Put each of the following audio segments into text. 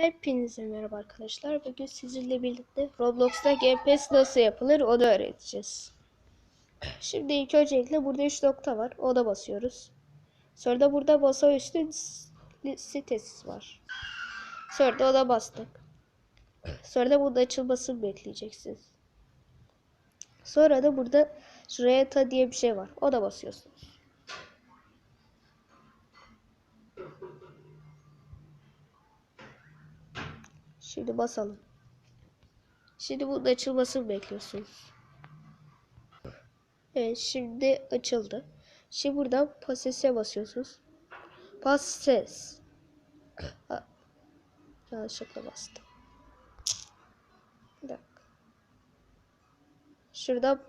Hepinize merhaba arkadaşlar. Bugün sizinle birlikte Roblox'ta GPS nasıl yapılır onu öğreteceğiz. Şimdi ilk öncelikle burada 3 nokta var. Ona basıyoruz. Sonra da burada masa üstü s- sitesi var. Sonra da ona bastık. Sonra da bunun açılmasını bekleyeceksiniz. Sonra da burada şuraya ta diye bir şey var. Ona basıyorsunuz. Şimdi basalım. Şimdi bunun açılmasını bekliyorsunuz. Evet şimdi açıldı. Şimdi buradan pasese basıyorsunuz. Pases. Yanlışlıkla bastım. Bir dakika. Şuradan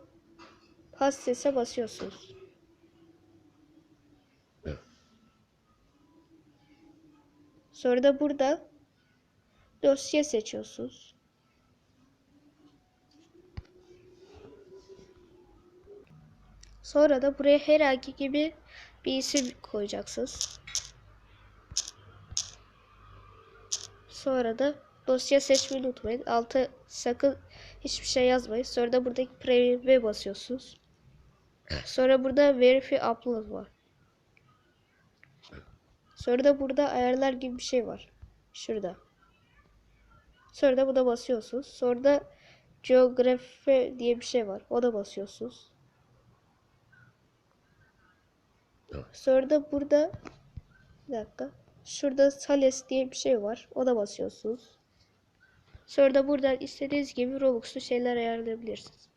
pasese basıyorsunuz. Sonra da burada dosya seçiyorsunuz. Sonra da buraya herhangi gibi bir isim koyacaksınız. Sonra da dosya seçmeyi unutmayın. Altı sakın hiçbir şey yazmayın. Sonra da buradaki preview'e basıyorsunuz. Sonra burada verify upload var. Sonra da burada ayarlar gibi bir şey var. Şurada. Sonra da buna basıyorsunuz. Sonra da geografi diye bir şey var. O da basıyorsunuz. Sonra da burada bir dakika. Şurada Sales diye bir şey var. O da basıyorsunuz. Sonra da buradan istediğiniz gibi Robux'lu şeyler ayarlayabilirsiniz.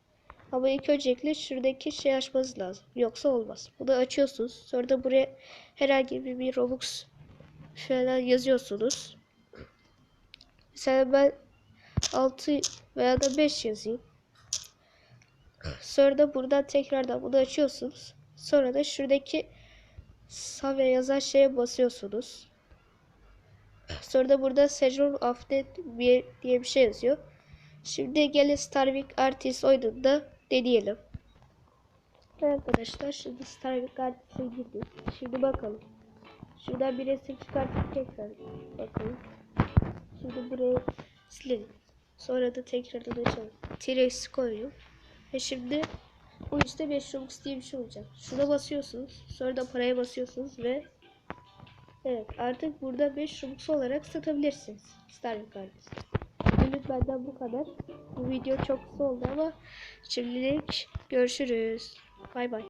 Ama ilk öncelikle şuradaki şey açmanız lazım. Yoksa olmaz. Bunu açıyorsunuz. Sonra da buraya herhangi bir, bir Robux falan yazıyorsunuz. Mesela ben 6 veya da 5 yazayım. Sonra da buradan tekrardan bunu açıyorsunuz. Sonra da şuradaki Save yazan şeye basıyorsunuz. Sonra da burada Afnet bir diye bir şey yazıyor. Şimdi gelin Starvik Artist oyununda deneyelim. Arkadaşlar şimdi Starvik Artist'e girdik. Şimdi bakalım. Şuradan bir resim çıkartıp tekrar bakalım. Şimdi buraya silelim. Sonra da tekrardan açalım. T-Rex koyuyorum. Ve şimdi bu işte 5 Robux diye bir şey olacak. Şuna basıyorsunuz. Sonra da paraya basıyorsunuz ve Evet artık burada 5 Robux olarak satabilirsiniz. Starving Artist. Bugünlük benden bu kadar. Bu video çok kısa oldu ama şimdilik görüşürüz. Bay bay.